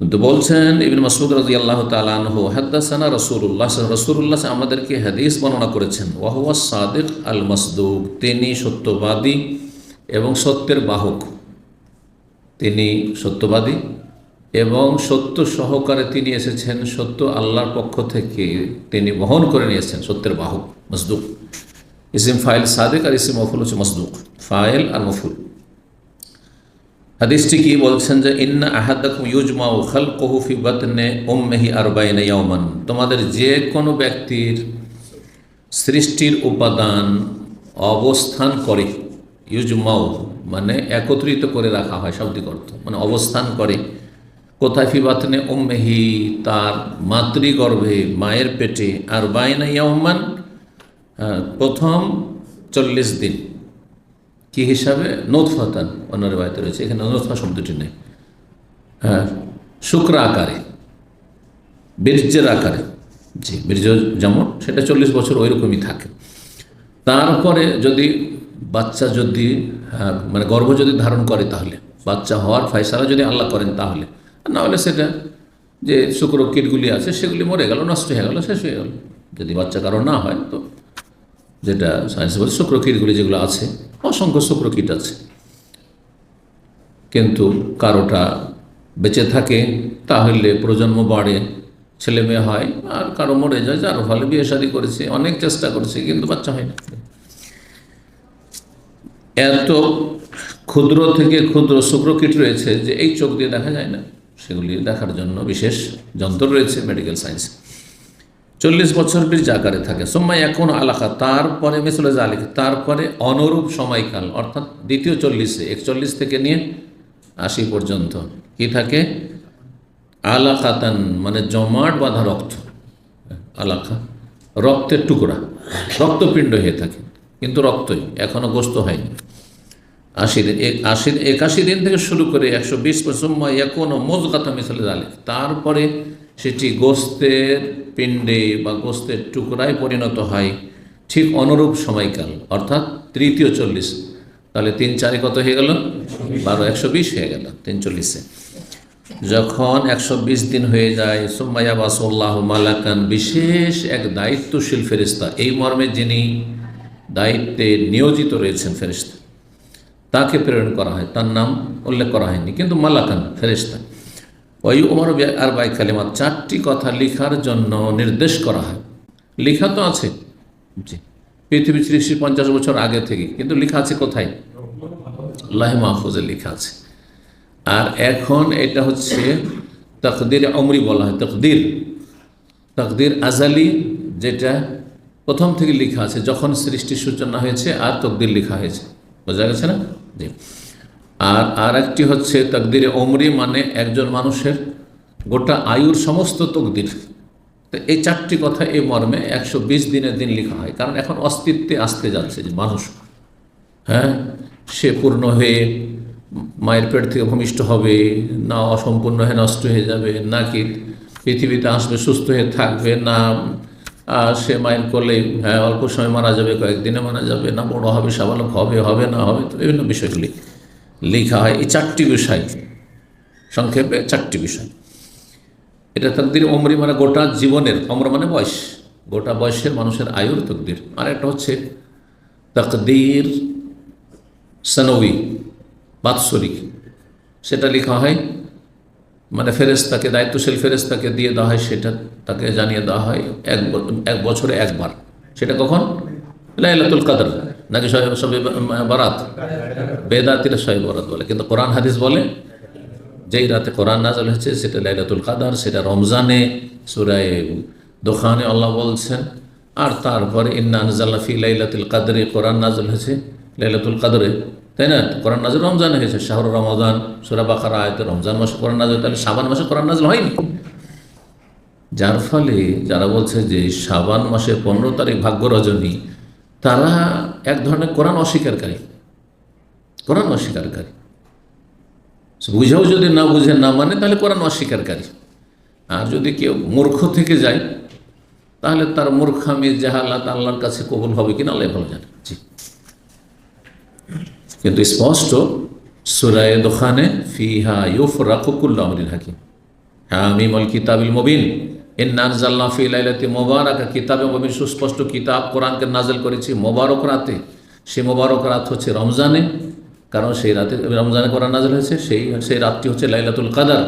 তো বলছেন ইবিন মাসুদ রাজি আল্লাহ তালাহ হাদ্দাসানা রসুল্লাহ রসুল্লাহ আমাদেরকে হাদিস বর্ণনা করেছেন, ওয়াহুয়া সাদেক আল মাসদুক তিনি সত্যবাদী এবং সত্যের বাহক। তিনি সত্যবাদী এবং সত্য সহকারে তিনি এসেছেন, সত্য আল্লাহর পক্ষ থেকে তিনি বহন করে নিয়েছেন, সত্যের বাহক, মসদুক। ইসিম ফাইল সাদেক আর ইসিম মফুল হচ্ছে মসদুক, ফাইল আর মফুল। হাদিসটি কি বলছেন যে, ইন্না আহাদাকুম ইউজমা ও খাল কহুফি বাতনে ওম্মেহি আর বাইনে ইয়মান তোমাদের যে কোনো ব্যক্তির সৃষ্টির উপাদান অবস্থান করে ইউজমাও মানে একত্রিত করে রাখা হয় শাব্দিক অর্থ মানে অবস্থান করে। কোথায়? ফিবাতনে ওম্মেহি তার মাতৃগর্ভে, মায়ের পেটে আর বাইনা প্রথম চল্লিশ দিন। কি হিসাবে? নোৎফাতান অন্য বাড়িতে রয়েছে। এখানে নোৎফা শব্দটি নেই। হ্যাঁ শুক্র আকারে বীর্যের আকারে। জি বীর্য যেমন সেটা চল্লিশ বছর ওই রকমই থাকে। তারপরে যদি বাচ্চা যদি হ্যাঁ, মানে গর্ভ যদি ধারণ করে তাহলে বাচ্চা হওয়ার ফয়সালা যদি আল্লাহ করেন তাহলে না হলে সেটা যে শুক্র কীটগুলি আছে সেগুলি মরে গেল নষ্ট হয়ে গেল শেষ হয়ে গেল। যদি বাচ্চা কারও না হয় তো যেটা সায়েন্স বলছে শুক্র কীটগুলি যেগুলো আছে, অসংখ্য শুক্র কীট আছে। কিন্তু কারোটা বেঁচে থাকে, তাহলে প্রজন্ম বাড়ে, ছেলে মেয়ে হয়, আর কারও মরে যায়, যার ফলে বিয়ে শাদী করেছে, অনেক চেষ্টা করেছে, কিন্তু বাচ্চা হয় না। এত ক্ষুদ্র থেকে ক্ষুদ্র শুক্রকীট রয়েছে যে এই চোখ দিয়ে দেখা যায় না। সেগুলি দেখার জন্য বিশেষ যন্ত্র রয়েছে মেডিকেল সায়েন্স চল্লিশ বছর বীর্য আকারে থাকে। সোম্মাই এখন আলাকা, তারপরে মিসলে জালিক তারপরে অনুরূপ সময়কাল, অর্থাৎ দ্বিতীয় চল্লিশে, একচল্লিশ থেকে নিয়ে আশি পর্যন্ত কি থাকে? আলাকাতান মানে জমাট বাঁধা রক্ত। আলাকা, রক্তের টুকরা, রক্তপিণ্ড হয়ে থাকে। কিন্তু রক্তই এখনও গোস্ত হয়নি। আশি দিন এক আশি একাশি দিন থেকে শুরু করে একশো বিশ সময় এখনও মজগাতা মিশালে জালে তারপরে সেটি গোস্তের পিণ্ডে বা গোস্তের টুকরায় পরিণত হয় ঠিক অনুরূপ সময়কাল, অর্থাৎ তৃতীয় চল্লিশ। তাহলে তিন চারে কত হয়ে গেল? বারো, একশো বিশ হয়ে গেল, তিন চল্লিশে। যখন একশো বিশ দিন হয়ে যায় সোম্মাইয়া বাসল্লাহ মালাকান, বিশেষ এক দায়িত্বশীল ফেরিস্তা এই মর্মে যিনি দায়িত্বে নিয়োজিত রয়েছেন ফেরিস্তা তাকে প্রেরণ করা হয়। তার নাম উল্লেখ করা হয়নি, কিন্তু মালাকান ফেরিস্তা ওই উমর আর বাই কালিমা চারটি কথা লিখার জন্য নির্দেশ করা হয়। লেখা তো আছে। জি। পৃথিবী ত্রিশ পঞ্চাশ বছর আগে থেকে, কিন্তু লেখা আছে কোথায়? লাহ মাহফুজে লেখা আছে। আর এখন এটা হচ্ছে তকদির অমরি বলা হয়, তকদির। তকদির আজালি যেটা প্রথম থেকে লেখা আছে, যখন সৃষ্টির সূচনা হয়েছে আর তকদির লেখা হয়েছে। বোঝা গেছে না? জি। আর আর একটি হচ্ছে তকদির অমরি মানে একজন মানুষের গোটা আয়ুর সমস্ত তকদির। তো এই চারটি কথা এই মর্মে একশো বিশ দিনের দিন লেখা হয়। কারণ এখন অস্তিত্বে আসতে যাচ্ছে যে মানুষ হ্যাঁ? সে পূর্ণ হয়ে মায়ের পেট থেকে ভূমিষ্ঠ হবে, না অসম্পূর্ণ হয়ে নষ্ট হয়ে যাবে, না কি পৃথিবীতে আসবে, সুস্থ হয়ে থাকবে, না সে মায়ের করলে হ্যাঁ অল্প সময় মারা যাবে কয়েকদিনে মারা যাবে, না বড় হবে, সাবালক হবে হবে, না হবে, তো বিভিন্ন বিষয়গুলি লেখা হয়। এই চারটি বিষয়, সংক্ষেপে চারটি বিষয়। এটা তকদির অমরি মানে গোটা জীবনের অমর মানে বয়স। গোটা বয়সের মানুষের আয়ুর তকদির। আর একটা হচ্ছে তকদির সানবী বাৎসরিক। সেটা লেখা হয় মানে ফেরেস্তাকে দায়িত্বশীল ফেরেস্তাকে দিয়ে দেওয়া হয়, সেটা তাকে জানিয়ে দেওয়া হয় এক এক বছরে একবার। সেটা কখন? লাইলাতুল কাদর, নাকি সবে বারাত? বেদাতিরা সবে বরাত বলে। কিন্তু কোরআন হাদিস বলে, যেই রাতে কোরআন নাজল হয়েছে, সেটা লাইলাতুল কাদার, সেটা রমজানে, সুরায় দোকানে আল্লাহ বলছেন, আর তারপরে, ইন্না নজাল্লাফি লাইলাতুল কাদরে কোরআন নাজল হয়েছে লাইলাতুল কাদরে। তাই না? কোরআন নাজল রমজান হয়েছে, শাহর রমজান সুরা বাকার, আয়তে রমজান মাসে কোরআন নাজল তাহলে সাবান মাসে কোরআন নাজল হয়নি। যার ফলে যারা বলছে যে সাবান মাসে পনেরো তারিখ ভাগ্য রজনী, তারা এক ধরনের কোরআন অস্বীকারী। কোরআন অস্বীকারী। বুঝেও যদি না বুঝে, না মানে তাহলে কোরআন অস্বীকারী। আর যদি কেউ মূর্খ থেকে যায়, তাহলে তার মূর্খামি, জাহালাত আল্লাহর কাছে কবুল হবে কিনা, আল্লাহ ভালো জানে। জি। কিন্তু স্পষ্ট, সুরায় দোকানে ফিহা ইউফ রাকুকুল্লা আমরিন হাকিম। হামিমল কিতাবিল মুবিন। ইন্নান জাল্লা ফি লাইলাতি মোবারক। কিতাবে মুবিন সুস্পষ্ট কিতাব কোরআনকে নাজেল করেছি মোবারক রাতে। সে মোবারক রাত হচ্ছে রমজানে। কারণ সেই রাতে রমজানে কোরআন নাজেল হয়েছে, সেই সেই রাতটি হচ্ছে লাইলাতুল কাদার।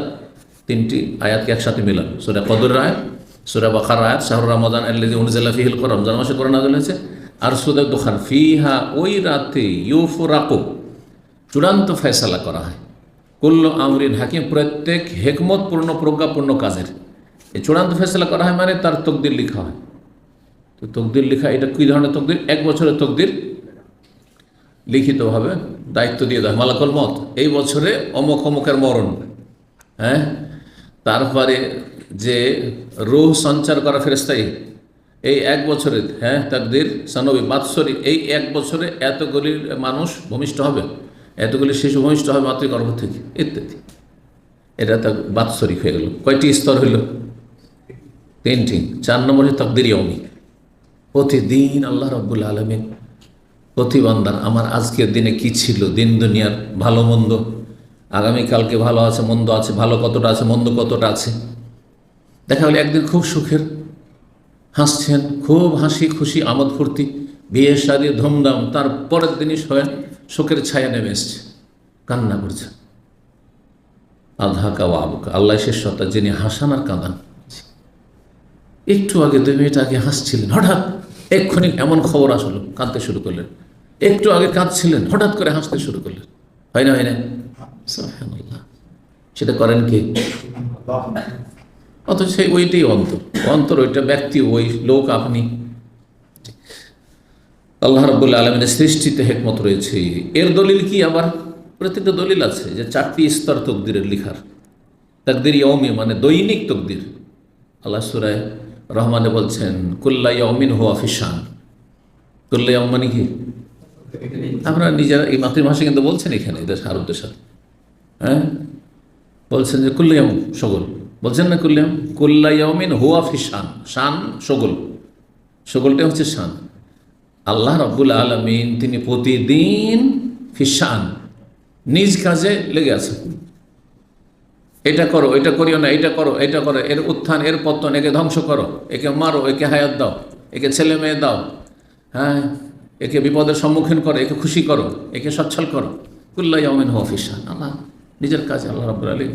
তিনটি আয়াতকে একসাথে মিলান। সুরা কদর রায় সুরা বাখার আয়াত শাহর রমাদান আল্লাহ উনজাল্লা ফিহিল রমজান মাসে কোরআন নাজেল হয়েছে। আর সুদা দোকান ফিহা ওই রাতে ইউফরাকো। চূড়ান্ত ফয়সালা করা হয়। কুল্ল আমরিন হাকিম প্রত্যেক হেকমতপূর্ণ, প্রজ্ঞাপূর্ণ কাজের। এই চূড়ান্ত ফেসলা করা হয় মানে তার তকদির লিখা হয়। তো তকদির লিখা, এটা কী ধরনের তকদির? এক বছরের তকদির। লিখিতভাবে দায়িত্ব দিয়ে দেয় মালাকল মত এই বছরে অমুক অমুকের মরণ। হ্যাঁ? তারপরে যে রোহ সঞ্চার করা ফেরেস্তাই এই এক বছরে হ্যাঁ তাকদির সানবী, বাৎসরিক এই এক বছরে এতগুলি মানুষ ভূমিষ্ঠ হবে, এতগুলি শিশু ভূমিষ্ঠ হবে মাতৃগর্ভ থেকে, ইত্যাদি। এটা তার বাৎসরিক হয়ে গেল। কয়টি স্তর হইল? তিনটি। চার নম্বরে তকদির অমি প্রতিদিন আল্লাহ রব্বুল আলমিন প্রতিবান্দার আমার আজকের দিনে কি ছিল? দিন দুনিয়ার ভালো মন্দ আগামীকালকে ভালো আছে, মন্দ আছে, ভালো কতটা আছে, মন্দ কতটা আছে? দেখা গেল একদিন খুব সুখের হাসছেন, খুব হাসি খুশি আমোদ ফুর্তি, বিয়ে সারি ধুমধাম তার পরের দিনই শোয়েন শোকের ছায়া নেমে এসছে, কান্না করছে। আধা কাওয়া আবুকা, আল্লাহ শেষ সত্তা, যিনি হাসান আর কাঁদান। একটু আগে দুই মিনিট আগে হাসছিলেন, হঠাৎ এক্ষুনি এমন খবর আসলো, কাঁদতে শুরু করলেন। একটু আগে কাঁদছিলেন, হঠাৎ করে হাসতে শুরু করলেন। হয় না হয় না? সেটা করেন কি? অথচ সেই ওইটাই অন্তর। অন্তর ওইটা ব্যক্তি, ওই লোক আপনি। আল্লাহ রব্বুল আলমিনের সৃষ্টিতে হেকমত রয়েছে। এর দলিল কি আবার? প্রতিটা দলিল আছে যে চারটি স্তর তকদিরের লিখার। তকদির ইয়মি মানে দৈনিক তকদির। আল্লাহ সুরায় রহমানে বলছেন, কুল্লা ইয়মিন হুয়া ফিসান কুল্লা ইয়ম মানে কি? আমরা নিজেরা এই মাতৃভাষা কিন্তু বলছেন এখানে দেশ আরব সাথে। হ্যাঁ? বলছেন যে কুল্লাইয়াম সগল। বলছেন না কুল্লাইয়াম কুল্লাইয়ামিন হুয়া ফি শান। শান, সগল। সগলটা হচ্ছে শান। আল্লাহ রব্বুল আলমিন তিনি প্রতিদিন ফিসান নিজ কাজে লেগে আছে। এটা করো, এটা করিও না, এটা করো এটা করো, এর উত্থান, এর পতন, একে ধ্বংস করো, একে মারো, একে হায়াত দাও, একে ছেলে মেয়ে দাও হ্যাঁ একে বিপদের সম্মুখীন করো, একে খুশি করো, একে সচ্ছল করো। ইয়ামিন হুয়া ফিসান আল্লাহ নিজের কাজে আল্লাহ রব্বুল আলী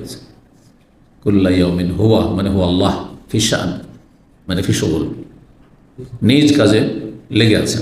গেছে কুল্লাই ইয়ামিন হুয়া মানে হুয়া আল্লাহ ফিসান মানে ফিসবুল নিজ কাজে লেগে আছে